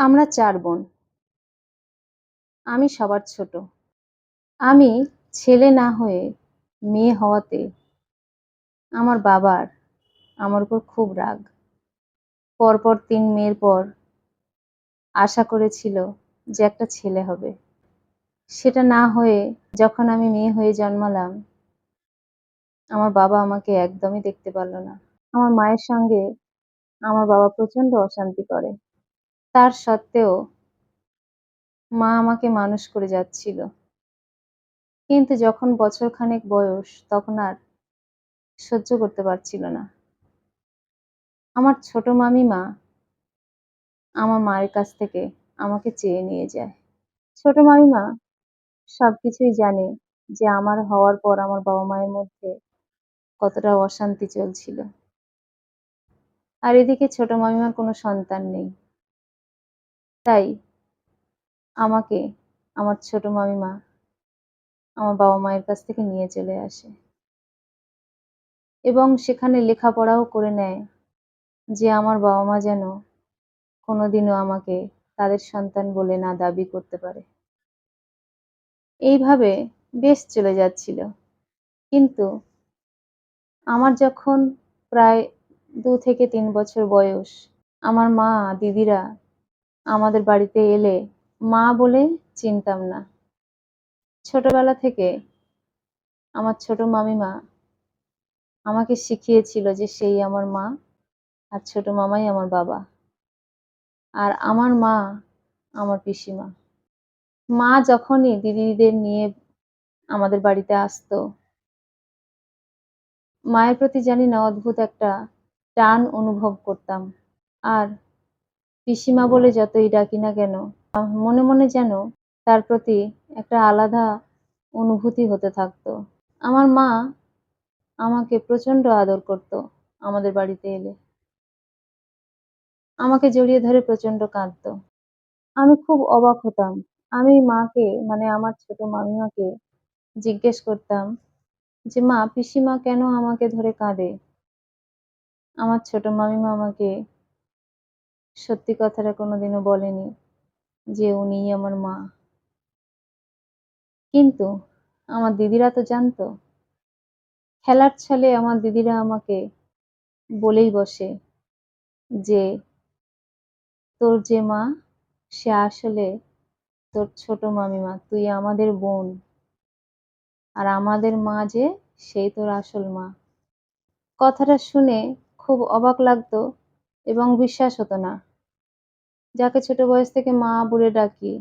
আমরা চার বোন। আমি সবার ছোট। আমি ছেলে না হয়ে মেয়ে হওয়াতে আমার বাবার আমার উপর খুব রাগ। পরপর তিন মেয়ের পর আশা করেছিল যে একটা ছেলে হবে। সেটা না হয়ে যখন আমি মেয়ে হয়ে জন্মালাম, আমার বাবা আমাকে একদমই দেখতে পারল না। আমার মায়ের সঙ্গে আমার বাবা প্রচণ্ড অশান্তি করে। তার সত্ত্বেও মা আমাকে মানুষ করে যাচ্ছিল। কিন্তু যখন বছর খানেক বয়স, তখন আর সহ্য করতে পারছিল না। আমার ছোট মামিমা আমার মায়ের কাছ থেকে আমাকে চেয়ে নিয়ে যায়। ছোট মামিমা সব কিছুই জানে যে আমার হওয়ার পর আমার বাবা মায়ের মধ্যে কতটা অশান্তি চলছিল। আর এদিকে ছোট মামিমার কোনো সন্তান নেই। তাই আমাকে আমার ছোট মামিমা আমার বাবা মায়ের কাছ থেকে নিয়ে চলে আসে। এবং সেখানে লেখাপড়াও করে নেয় যে আমার বাবা মা যেন কোনোদিনও আমাকে তাদের সন্তান বলে না দাবি করতে পারে। এইভাবে বেশ চলে যাচ্ছিল। কিন্তু আমার যখন প্রায় দু থেকে তিন বছর বয়স, আমার মা, দিদিরা আমাদের বাড়িতে এলে মা বলে চিনতাম না। ছোটবেলা থেকে আমার ছোট মামিমা আমাকে শিখিয়েছিল যে সেই আমার মা আর ছোট মামাই আমার বাবা। আর আমার মা আমার পিসিমা। মা যখনই দিদিদের নিয়ে আমাদের বাড়িতে আসতো, মায়ের প্রতি জানি না অদ্ভুত একটা টান অনুভব করতাম। আর পিসিমা বলে যতই ডাকি না কেন মনে মনে যেন তার প্রতি একটা আলাদা অনুভূতি হতে থাকতো। আমার মা আমাকে প্রচণ্ড আদর করত আমাদের বাড়িতে এলে। আমাকে জড়িয়ে ধরে প্রচণ্ড কাঁদত। আমি খুব অবাক হতাম। আমি মাকে মানে আমার ছোট মামিমাকে জিজ্ঞেস করতাম যে, মা, পিসিমা কেন আমাকে ধরে কাঁদে? আমার ছোট মামিমা আমাকে সত্যি কথাটা কোনোদিনও বলেনি যে উনিই আমার মা। কিন্তু আমার দিদিরা তো জানতো। খেলার ছলে আমার দিদিরা আমাকে বলেই বসে যে, তোর যে মা, সে আসলে তোর ছোট মামিমা, তুই আমাদের বোন। আর আমাদের মা যে, সেই তোর আসল মা। কথাটা শুনে খুব অবাক লাগতো এবং বিশ্বাস হতো না। যাকে ছোট বয়স থেকে মা বলে ডাকি,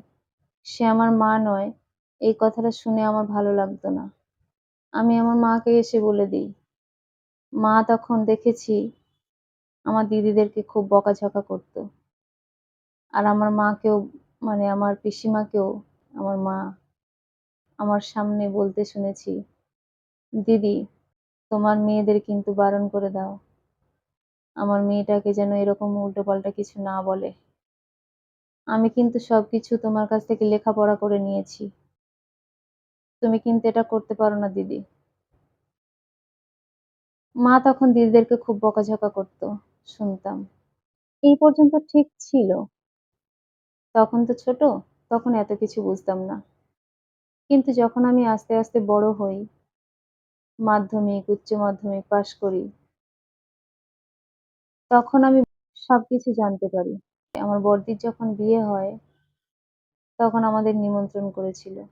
সে আমার মা নয়। এই কথাটা শুনে আমার ভালো লাগতো না। আমি আমার মাকে এসে বলে দিই, মা, তখন দেখেছি আমার দিদিদেরকে খুব বকাঝকা করতো। আর আমার মাকেও মানে আমার পিসিমাকেও, আমার মা, আমার সামনে বলতে শুনেছি, দিদি, তোমার মেয়েদের কিন্তু বারণ করে দাও। আমার মেয়েটাকে যেন এরকম উল্টোপাল্টা কিছু না বলে আমি কিন্তু সব কিছু তোমার কাছ থেকে লেখাপড়া করে নিয়েছি। তুমি কিন্তু এটা করতে পারো না, দিদি। মা তখন দিদিদেরকে খুব বকাঝকা করতো, শুনতাম। এই পর্যন্ত ঠিক ছিল। তখন তো ছোট, তখন এত কিছু বুঝতাম না। কিন্তু যখন আমি আস্তে আস্তে বড় হই, মাধ্যমিক, উচ্চ মাধ্যমিক পাশ করি, তখন আমি সবকিছু জানতে পারি। আমার বড়দির যখন বিয়ে হয়, তখন আমাদের নিমন্ত্রণ করেছিল।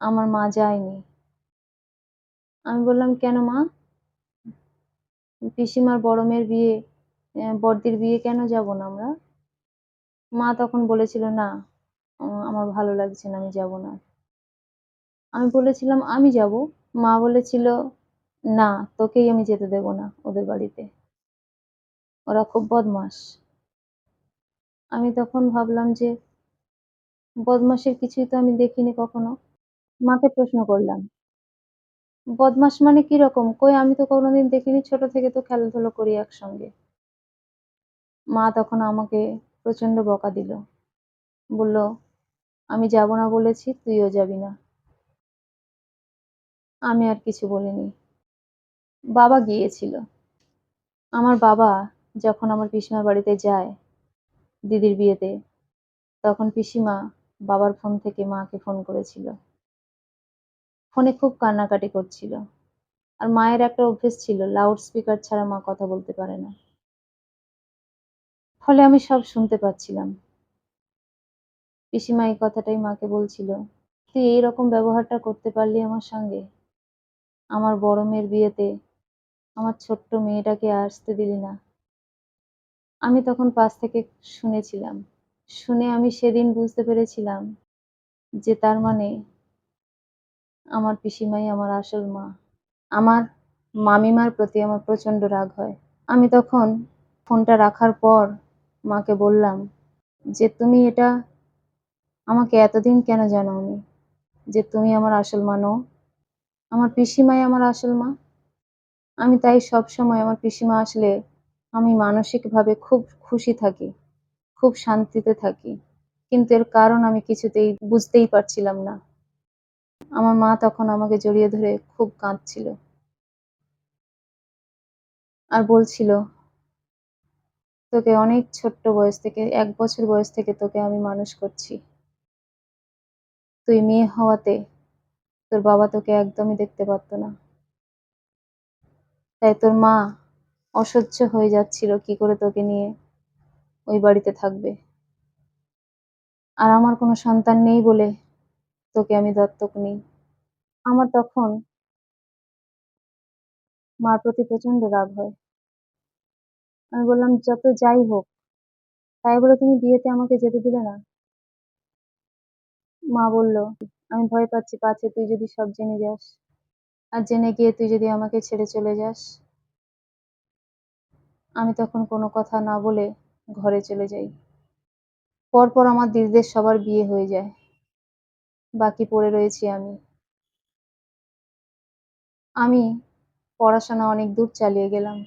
আমার মা যায়নি। আমি বললাম, কেন মা? পিসিমার বড় মেয়ের বিয়ে বড়দির বিয়ে কেন যাব না আমরা? মা তখন বলেছিল, না, আমার ভালো লাগছে না, আমি যাব না। আমি বলেছিলাম, আমি যাব। মা বলেছিল, না, তোকেই আমি যেতে দেব না ওদের বাড়িতে। ওরা খুব বদমাস আমি তখন ভাবলাম যে বদমাসের কিছুই তো আমি দেখিনি কখনো। মাকে প্রশ্ন করলাম বদমাস মানে কি রকম? কই, আমি তো কোনোদিন দেখিনি, ছোট থেকে তো খেলাধুলো করি একসঙ্গে। মা তখন আমাকে প্রচণ্ড বকা দিল, বলল, আমি যাব না বলেছি, তুইও যাবি না। আমি আর কিছু বলিনি। বাবা গিয়েছিল। আমার বাবা যখন আমার পিসিমার বাড়িতে যায় দিদির বিয়েতে। তখন পিসিমা বাবার ফোন থেকে মাকে ফোন করেছিল। ফোনে খুব কান্নাকাটি করছিল। আর মায়ের একটা অভ্যেস ছিল লাউড স্পিকার ছাড়া মা কথা বলতে পারে না। ফলে আমি সব শুনতে পাচ্ছিলাম। পিসিমা এই কথাটাই মাকে বলছিল, তুই এই রকম ব্যবহারটা করতে পারলি আমার সঙ্গে? আমার বড় মেয়ের বিয়েতে আমার ছোট্ট মেয়েটাকে আসতে দিলি না। আমি তখন পাশ থেকে শুনেছিলাম। শুনে আমি সেদিন বুঝতে পেরেছিলাম যে তার মানে আমার পিসিমাই আমার আসল মা। আমার মামিমার প্রতি আমার প্রচণ্ড রাগ হয়। আমি তখন ফোনটা রাখার পর মাকে বললাম যে, তুমি এটা আমাকে এতদিন কেন জানাওনি যে তুমি আমার আসল মা নও? আমার পিসিমাই আমার আসল মা? আমি তাই সব সময় আমার পিসিমা আসলে আমি মানসিকভাবে খুব খুশি থাকি, খুব শান্তিতে থাকি। কিন্তু এর কারণ আমি কিছুতেই বুঝতেই পারছিলাম না। আমার মা তখন আমাকে জড়িয়ে ধরে খুব কাঁদছিল। আর বলছিল, তোকে অনেক ছোট্ট বয়স থেকে, এক বছর বয়স থেকে তোকে আমি মানুষ করছি। তুই মেয়ে হওয়াতে তোর বাবা তোকে একদমই দেখতে পারতো না। তাই তোর মা অসহ্য হয়ে যাচ্ছিল কি করে তোকে নিয়ে? ওই বাড়িতে থাকবে। আর আমার কোনো সন্তান নেই বলে তোকে আমি দত্তক নিই। আমার তখন মার প্রতি প্রচণ্ড রাগ হয়। আমি বললাম, যত যাই হোক, তাই বলে তুমি বিয়েতে আমাকে যেতে দিলে না? মা বলল, আমি ভয় পাচ্ছি, পাছে, তুই যদি সব জেনে যাস। আর জেনে গিয়ে তুই যদি আমাকে ছেড়ে চলে যাস। আমি তখন কোনো কথা না বলে ঘরে চলে যাই। পরপর আমার দিদিদের সবার বিয়ে হয়ে যায়। বাকি পড়ে রয়েছি আমি। আমি পড়াশোনা অনেক দূর চালিয়ে গেলাম।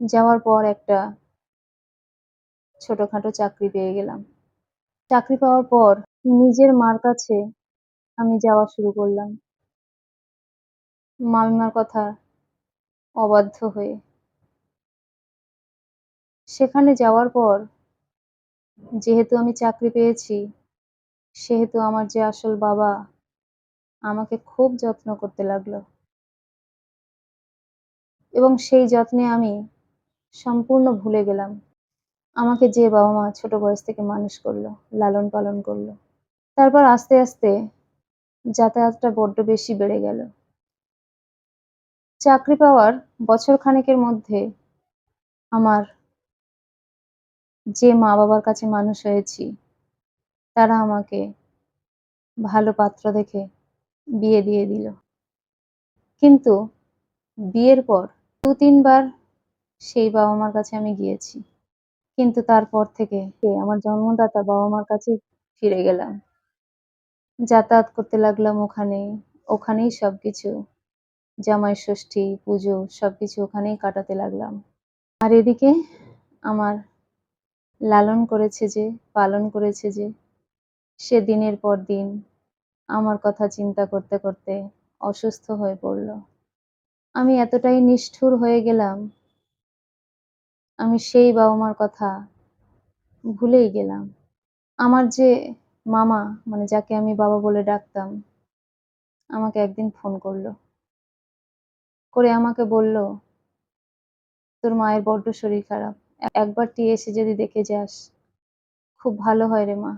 যাওয়ার পর একটা ছোটখাটো চাকরি পেয়ে গেলাম। চাকরি পাওয়ার পর নিজের মার কাছে আমি যাওয়া শুরু করলাম। মামিমার কথা অবাধ্য হয়ে সেখানে যাওয়ার পর যেহেতু আমি চাকরি পেয়েছি, সেহেতু আমার যে আসল বাবা আমাকে খুব যত্ন করতে লাগল। এবং সেই যত্নে আমি সম্পূর্ণ ভুলে গেলাম। আমাকে যে বাবা মা ছোট বয়স থেকে মানুষ করল, লালন পালন করল, তারপর আস্তে আস্তে যাতায়াতটা বড্ড বেশি বেড়ে গেল। চাকরি পাওয়ার বছর খানেকের মধ্যে আমার যে মা বাবার কাছে মানুষ হয়েছি, তারা আমাকে ভালো পাত্র দেখে বিয়ে দিয়ে দিল। কিন্তু বিয়ের পর দু তিনবার সেই বাবা মার কাছে আমি গিয়েছি। কিন্তু তারপর থেকে আমার জন্মদাতা বাবা মার কাছেই ফিরে গেলাম। যাতায়াত করতে লাগলাম ওখানে, ওখানেই সবকিছু। জামাই ষষ্ঠী, পুজো, সবকিছু ওখানেই কাটাতে লাগলাম। আর এদিকে আমার লালন করেছে যে, পালন করেছে যে, সে দিনের পর দিন আমার কথা চিন্তা করতে করতে অসুস্থ হয়ে পড়ল। আমি এতটাই নিষ্ঠুর হয়ে গেলাম, আমি সেই বাবা মার কথা ভুলেই গেলাম। আমার যে মামা মানে যাকে আমি বাবা বলে ডাকতাম, আমাকে একদিন ফোন করল। করে আমাকে বলল, তোর মায়ের বড্ড শরীর খারাপ একবার তুই এসে যদি দেখে যাস, খুব ভালো হয় রে মা।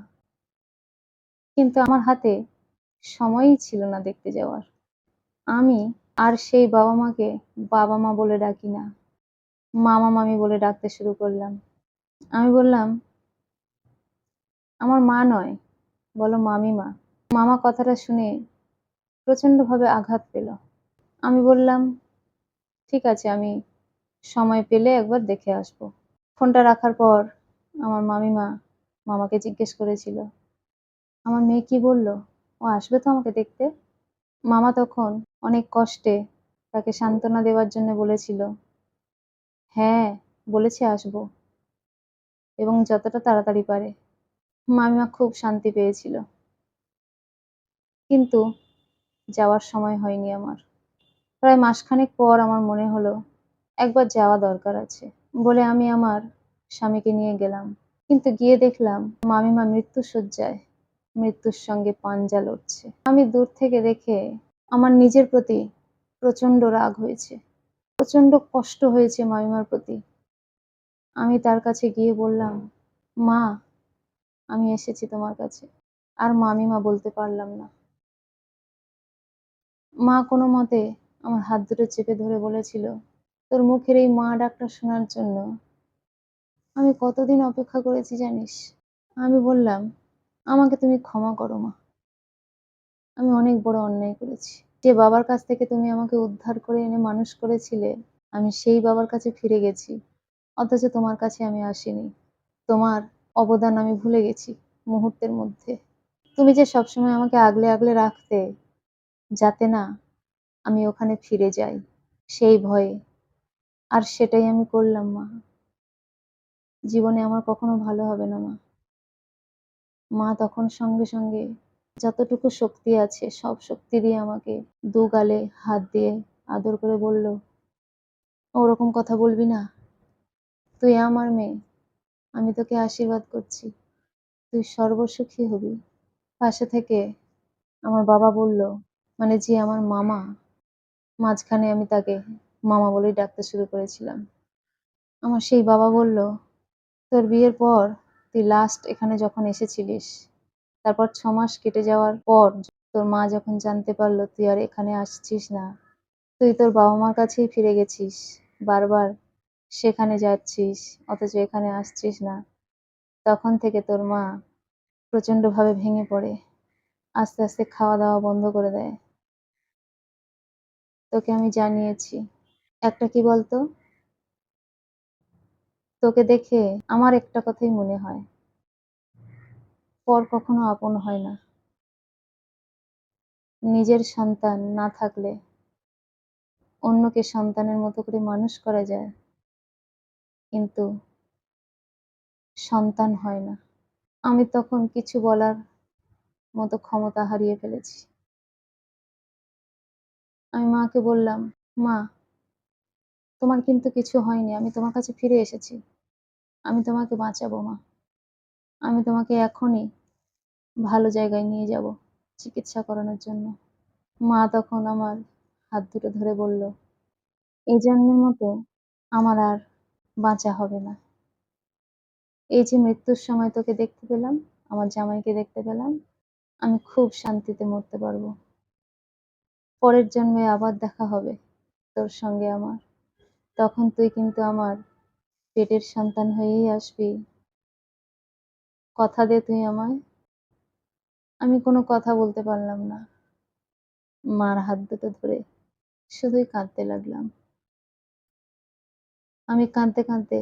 কিন্তু আমার হাতে সময়ই ছিল না দেখতে যাওয়ার। আমি আর সেই বাবা মাকে বাবা মা বলে ডাকি না। মামা মামি বলে ডাকতে শুরু করলাম। আমি বললাম, আমার মা নয়, বলো মামিমা। মামা কথাটা শুনে প্রচণ্ডভাবে আঘাত পেল। আমি বললাম, ঠিক আছে, আমি সময় পেলে একবার দেখে আসব। ফোনটা রাখার পর আমার মামিমা মামাকে জিজ্ঞেস করেছিল। আমার মেয়ে কি বলল? ও আসবে তো আমাকে দেখতে? মামা তখন অনেক কষ্টে তাকে সান্ত্বনা দেওয়ার জন্য বলেছিল। হ্যাঁ বলেছে আসব। এবং যতটা তাড়াতাড়ি পারে। মামিমা খুব শান্তি পেয়েছিল। কিন্তু যাওয়ার সময় হয়নি আমার। প্রায় মাসখানেক পর আমার মনে হলো, একবার যাওয়া দরকার আছে। বলে আমি আমার স্বামীকে নিয়ে গেলাম। কিন্তু গিয়ে দেখলাম মামিমা মৃত্যুশয্যায় মৃত্যুর সঙ্গে পাঞ্জা লড়ছে। আমি দূর থেকে দেখে আমার নিজের প্রতি প্রচণ্ড রাগ হয়েছে। প্রচণ্ড কষ্ট হয়েছে মামিমার প্রতি। আমি তার কাছে গিয়ে বললাম, মা, আমি এসেছি তোমার কাছে। আর মামিমা বলতে পারলাম না। মা কোনো মতে আমার হাত দুটো চেপে ধরে বলেছিল তোর মুখের এই মা ডাকটা শোনার জন্য। আমি কতদিন অপেক্ষা করেছি জানিস? আমি বললাম, আমাকে তুমি ক্ষমা করো মা। আমি অনেক বড় অন্যায় করেছি। যে বাবার কাছ থেকে তুমি আমাকে উদ্ধার করে এনে মানুষ করেছিলে, আমি সেই বাবার কাছে ফিরে গেছি। অথচ তোমার কাছে আমি আসিনি। তোমার অবদান আমি ভুলে গেছি মুহূর্তের মধ্যে। তুমি যে সবসময় আমাকে আগলে আগলে রাখতে, যাতে না আমি ওখানে ফিরে যাই, সেই ভয়ে আর সেটাই আমি করলাম, মা। জীবনে আমার কখনো ভালো হবে না, মা। মা তখন সঙ্গে সঙ্গে যতটুকু শক্তি আছে, সব শক্তি দিয়ে আমাকে দু গালে হাত দিয়ে আদর করে বলল, ওরকম কথা বলবি না। তুই আমার মেয়ে। আমি তোকে আশীর্বাদ করছি। তুই সর্বসুখী হবি। পাশে থেকে আমার বাবা বলল মানে যে আমার মামা, মাঝখানে আমি তাকে মামা বলেই ডাকতে শুরু করেছিলাম। আমার সেই বাবা বলল, তোর বিয়ের পর তুই লাস্ট এখানে যখন এসেছিলিস, তারপর ছ মাস কেটে যাওয়ার পর তোর মা যখন জানতে পারল তুই আর এখানে আসছিস না, তুই তোর বাবা মার কাছেই ফিরে গেছিস, বারবার সেখানে যাচ্ছিস, অথচ এখানে আসছিস না। তখন থেকে তোর মা প্রচণ্ডভাবে ভেঙে পড়ে, আস্তে আস্তে খাওয়া দাওয়া বন্ধ করে দেয়। তোকে আমি জানিয়েছি। একটা কি বলতো? তোকে দেখে আমার একটা কথাই মনে হয়। পর কখনো আপন হয় না। নিজের সন্তান না থাকলে অন্যকে সন্তানের মতো করে মানুষ করা যায়। কিন্তু সন্তান হয় না। আমি তখন কিছু বলার মতো ক্ষমতা হারিয়ে ফেলেছি। আমি মাকে বললাম, মা তোমার কিন্তু কিছু হয়নি, আমি তোমার কাছে ফিরে এসেছি। আমি তোমাকে বাঁচাবো, মা। আমি তোমাকে এখনই ভালো জায়গায় নিয়ে যাব চিকিৎসা করানোর জন্য। মা তখন আমার হাত দুটো ধরে বলল এই জন্মের মতো আমার আর বাঁচা হবে না। এই যে মৃত্যুর সময় তোকে দেখতে পেলাম, আমার জামাইকে দেখতে পেলাম, আমি খুব শান্তিতে মরতে পারব। পরের জন্মে আবার দেখা হবে তোর সঙ্গে আমার। তখন তুই কিন্তু আমার পেটের সন্তান হয়েই আসবি। কথা দে তুই আমায়। আমি কোনো কথা বলতে পারলাম না। মার হাত দুটো ধরে শুধুই কাঁদতে লাগলাম। আমি কাঁদতে কাঁদতে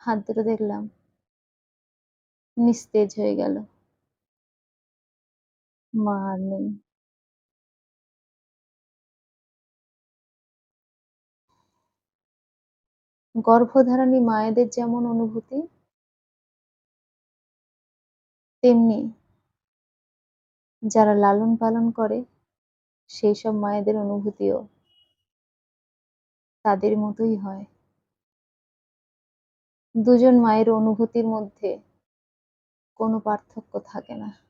হাত দুটো দেখলাম নিস্তেজ হয়ে গেল। মা আর নেই। গর্ভধারণী মায়েদের যেমন অনুভূতি, তেমনি যারা লালন পালন করে, সেই সব মায়েদের অনুভূতিও তাদের মতোই হয়। দুজন মায়ের অনুভূতির মধ্যে কোনো পার্থক্য থাকে না।